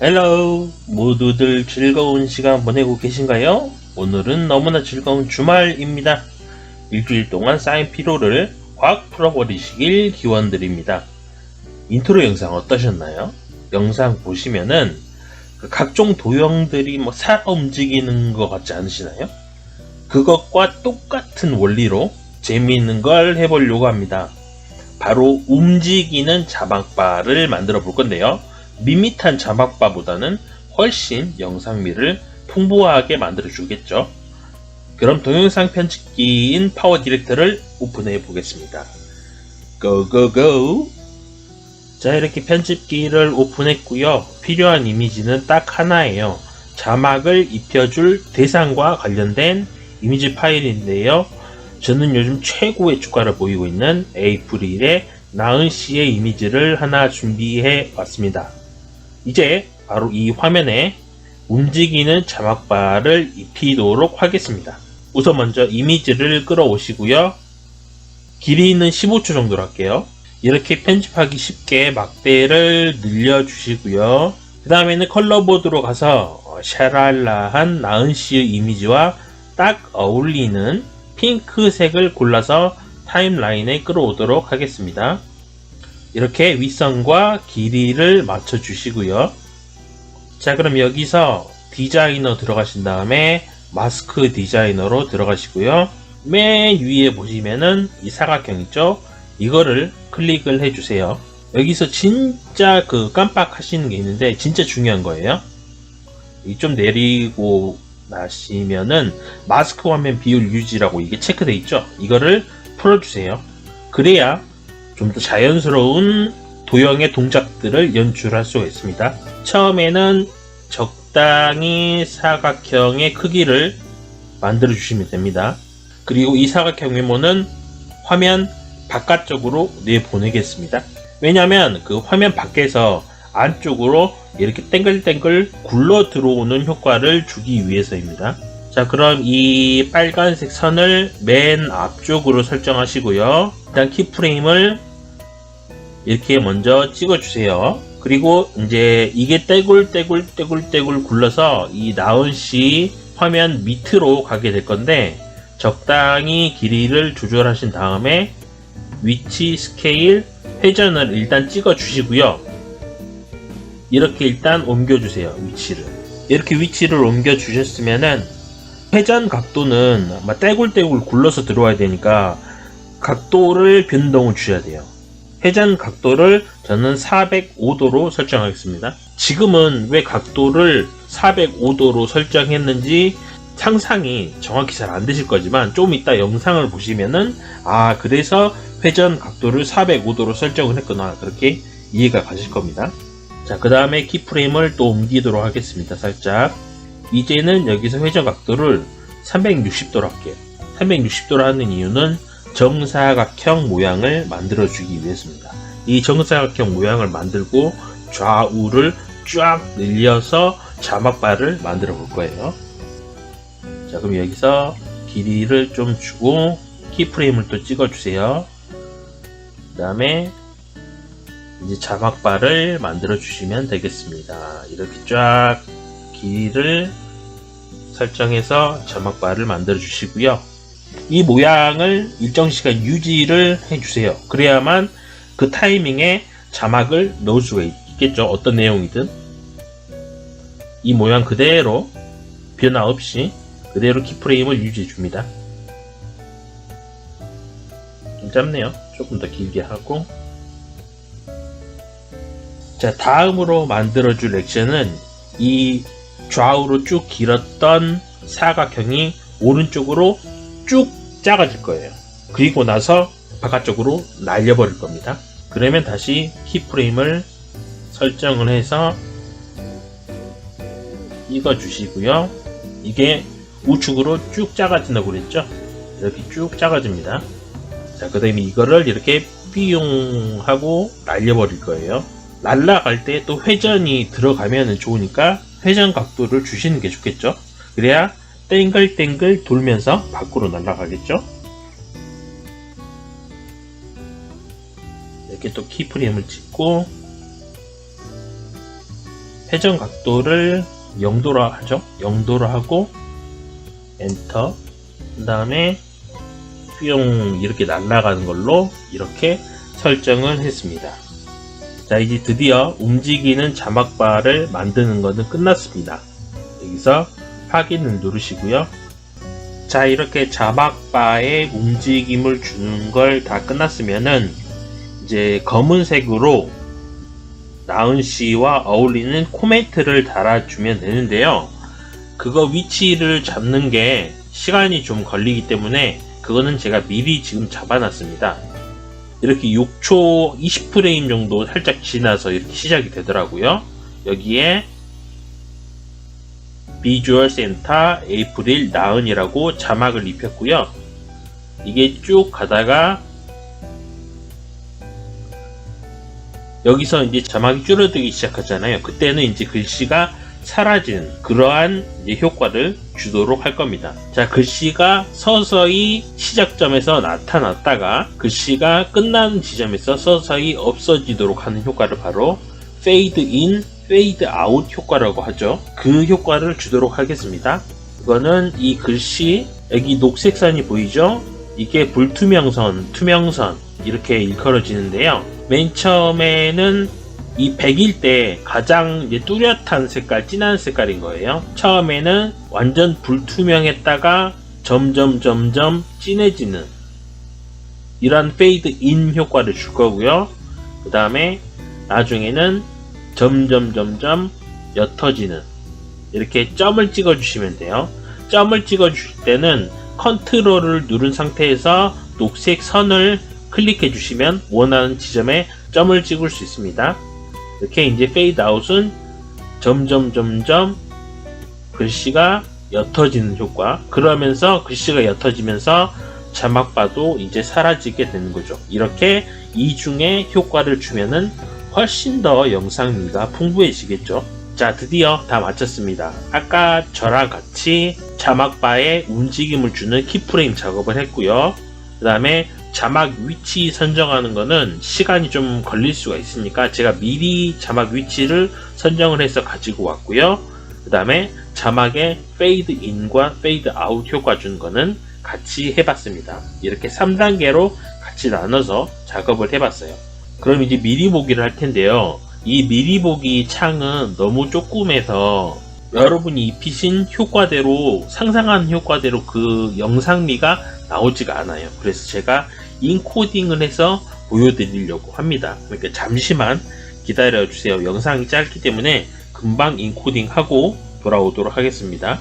헬로 모두들 즐거운 시간 보내고 계신가요? 오늘은 너무나 즐거운 주말입니다. 일주일 동안 쌓인 피로를 확 풀어버리시길 기원드립니다. 인트로 영상 어떠셨나요? 영상 보시면은 그 각종 도형들이 뭐 살아 움직이는 것 같지 않으시나요? 그것과 똑같은 원리로 재미있는 걸 해보려고 합니다. 바로 움직이는 자막바를 만들어 볼 건데요. 밋밋한 자막바보다는 훨씬 영상미를 풍부하게 만들어 주겠죠. 그럼 동영상 편집기인 파워 디렉터를 오픈해 보겠습니다. 고고고! 자, 이렇게 편집기를 오픈했고요. 필요한 이미지는 딱 하나예요. 자막을 입혀줄 대상과 관련된 이미지 파일인데요. 저는 요즘 최고의 주가를 보이고 있는 에이프릴의 나은 씨의 이미지를 하나 준비해 왔습니다. 이제 바로 이 화면에 움직이는 자막바를 입히도록 하겠습니다. 우선 먼저 이미지를 끌어오시고요. 길이는 15초 정도로 할게요. 이렇게 편집하기 쉽게 막대를 늘려주시고요. 그 다음에는 컬러보드로 가서 어, 샤랄라한 나은 씨의 이미지와 딱 어울리는 핑크색을 골라서 타임라인에 끌어오도록 하겠습니다. 이렇게 윗선과 길이를 맞춰 주시고요. 자, 그럼 여기서 디자이너 들어가신 다음에 마스크 디자이너로 들어가시고요. 맨 위에 보시면은 이 사각형 있죠? 이거를 클릭을 해주세요. 여기서 진짜 그 깜빡하시는 게 있는데 진짜 중요한 거예요. 이좀 내리고 나시면은 마스크 화면 비율 유지라고 이게 체크돼 있죠? 이거를 풀어주세요. 그래야 좀 더 자연스러운 도형의 동작들을 연출할 수가 있습니다. 처음에는 적당히 사각형의 크기를 만들어 주시면 됩니다. 그리고 이 사각형 메모는 화면 바깥쪽으로 내보내겠습니다. 왜냐하면 그 화면 밖에서 안쪽으로 이렇게 땡글땡글 굴러 들어오는 효과를 주기 위해서입니다. 자, 그럼 이 빨간색 선을 맨 앞쪽으로 설정하시고요. 일단 키프레임을 이렇게 먼저 찍어주세요. 그리고 이제 이게 떼굴떼굴떼굴떼굴 굴러서 이 나은씨 화면 밑으로 가게 될 건데 적당히 길이를 조절하신 다음에 위치 스케일 회전을 일단 찍어 주시고요. 이렇게 일단 옮겨 주세요. 위치를. 이렇게 위치를 옮겨 주셨으면은 회전 각도는 떼굴떼굴 굴러서 들어와야 되니까 각도를 변동을 주셔야 돼요. 회전 각도를 저는 405도로 설정하겠습니다. 지금은 왜 각도를 405도로 설정했는지 상상이 정확히 잘 안 되실 거지만 좀 이따 영상을 보시면은 아 그래서 회전 각도를 405도로 설정을 했구나 그렇게 이해가 가실 겁니다. 자 그 다음에 키프레임을 또 옮기도록 하겠습니다. 살짝 이제는 여기서 회전 각도를 360도로 할게요. 360도로 하는 이유는 정사각형 모양을 만들어 주기 위해서입니다. 이 정사각형 모양을 만들고 좌우를 쫙 늘려서 자막바를 만들어 볼 거예요. 자, 그럼 여기서 길이를 좀 주고 키프레임을 또 찍어 주세요. 그 다음에 이제 자막바를 만들어 주시면 되겠습니다. 이렇게 쫙 길이를 설정해서 자막바를 만들어 주시고요. 이 모양을 일정 시간 유지를 해주세요. 그래야만 그 타이밍에 자막을 넣을 수가 있겠죠. 어떤 내용이든. 이 모양 그대로 변화 없이 그대로 키프레임을 유지해 줍니다. 좀 짧네요. 조금 더 길게 하고. 자, 다음으로 만들어줄 액션은 이 좌우로 쭉 길었던 사각형이 오른쪽으로 쭉 작아질 거예요. 그리고 나서 바깥쪽으로 날려버릴 겁니다. 그러면 다시 키프레임을 설정을 해서 익어 주시고요. 이게 우측으로 쭉 작아진다고 그랬죠? 이렇게 쭉 작아집니다. 자, 그 다음에 이거를 이렇게 삐용 하고 날려버릴 거예요. 날라갈 때 또 회전이 들어가면 좋으니까 회전 각도를 주시는 게 좋겠죠? 그래야 땡글땡글 돌면서 밖으로 날아가겠죠? 이렇게 또 키프레임을 찍고 회전 각도를 0도로 하죠. 0도로 하고 엔터. 그 다음에 뿅 이렇게 날아가는 걸로 이렇게 설정을 했습니다. 자 이제 드디어 움직이는 자막바를 만드는 것은 끝났습니다. 여기서 확인을 누르시고요. 자 이렇게 자막바에 움직임을 주는 걸 다 끝났으면은 이제 검은색으로 나은 씨와 어울리는 코멘트를 달아주면 되는데요. 그거 위치를 잡는 게 시간이 좀 걸리기 때문에 그거는 제가 미리 지금 잡아놨습니다. 이렇게 6초 20프레임 정도 살짝 지나서 이렇게 시작이 되더라고요. 여기에 비주얼 센터 에이프릴 나은이라고 자막을 입혔고요. 이게 쭉 가다가 여기서 이제 자막이 줄어들기 시작하잖아요. 그때는 이제 글씨가 사라지는 그러한 효과를 주도록 할 겁니다. 자, 글씨가 서서히 시작점에서 나타났다가 글씨가 끝나는 지점에서 서서히 없어지도록 하는 효과를 바로 페이드 인, 페이드 아웃 효과라고 하죠. 그 효과를 주도록 하겠습니다. 이거는 이 글씨, 여기 녹색 선이 보이죠? 이게 불투명선, 투명선 이렇게 일컬어지는데요. 맨 처음에는 이 100일 때 가장 뚜렷한 색깔, 진한 색깔인 거예요. 처음에는 완전 불투명했다가 점점 점점 진해지는 이런 페이드 인 효과를 줄 거고요. 그 다음에 나중에는 점점 점점 옅어지는 이렇게 점을 찍어 주시면 돼요. 점을 찍어 주실 때는 컨트롤을 누른 상태에서 녹색 선을 클릭해 주시면 원하는 지점에 점을 찍을 수 있습니다. 이렇게 이제 페이드 아웃은 점점 점점 글씨가 옅어지는 효과 그러면서 글씨가 옅어지면서 자막바도 이제 사라지게 되는 거죠 이렇게 이중에 효과를 주면은 훨씬 더 영상미가 풍부해지겠죠 자 드디어 다 마쳤습니다 아까 저랑 같이 자막바에 움직임을 주는 키프레임 작업을 했고요 그 다음에 자막 위치 선정하는 거는 시간이 좀 걸릴 수가 있으니까 제가 미리 자막 위치를 선정을 해서 가지고 왔고요. 그 다음에 자막의 페이드 인과 페이드 아웃 효과 준 거는 같이 해봤습니다. 이렇게 3단계로 같이 나눠서 작업을 해봤어요. 그럼 이제 미리 보기를 할 텐데요. 이 미리 보기 창은 너무 조금해서 여러분이 입히신 효과대로 상상한 효과대로 그 영상미가 나오지가 않아요. 그래서 제가 인코딩을 해서 보여드리려고 합니다. 그러니까 잠시만 기다려 주세요. 영상이 짧기 때문에 금방 인코딩하고 돌아오도록 하겠습니다.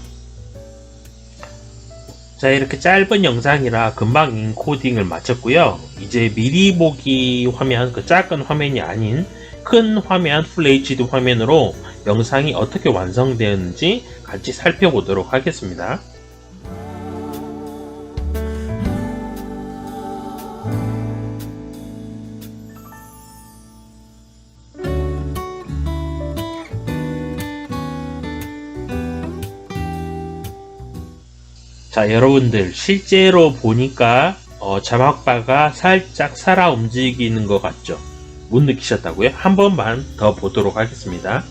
자 이렇게 짧은 영상이라 금방 인코딩을 마쳤고요. 이제 미리 보기 화면, 그 작은 화면이 아닌 큰 화면, 풀 HD 화면으로 영상이 어떻게 완성되었는지 같이 살펴보도록 하겠습니다. 자, 여러분들 실제로 보니까 어, 자막바가 살짝 살아 움직이는 것 같죠? 못 느끼셨다고요? 한 번만 더 보도록 하겠습니다.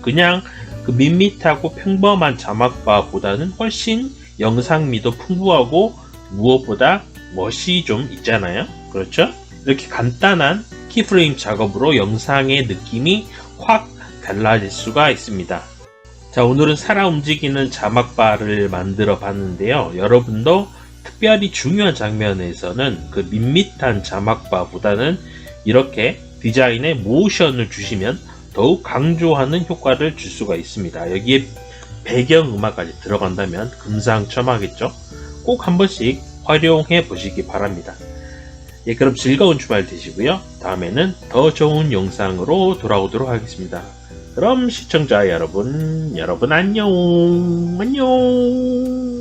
그냥 그 밋밋하고 평범한 자막바보다는 훨씬 영상미도 풍부하고 무엇보다 멋이 좀 있잖아요. 그렇죠? 이렇게 간단한 키프레임 작업으로 영상의 느낌이 확 달라질 수가 있습니다. 자, 오늘은 살아 움직이는 자막바를 만들어 봤는데요. 여러분도 특별히 중요한 장면에서는 그 밋밋한 자막바보다는 이렇게 디자인에 모션을 주시면 더욱 강조하는 효과를 줄 수가 있습니다. 여기에 배경 음악까지 들어간다면 금상첨화겠죠? 꼭 한 번씩 활용해 보시기 바랍니다. 예, 그럼 즐거운 주말 되시고요. 다음에는 더 좋은 영상으로 돌아오도록 하겠습니다. 그럼 시청자 여러분, 여러분 안녕, 안녕.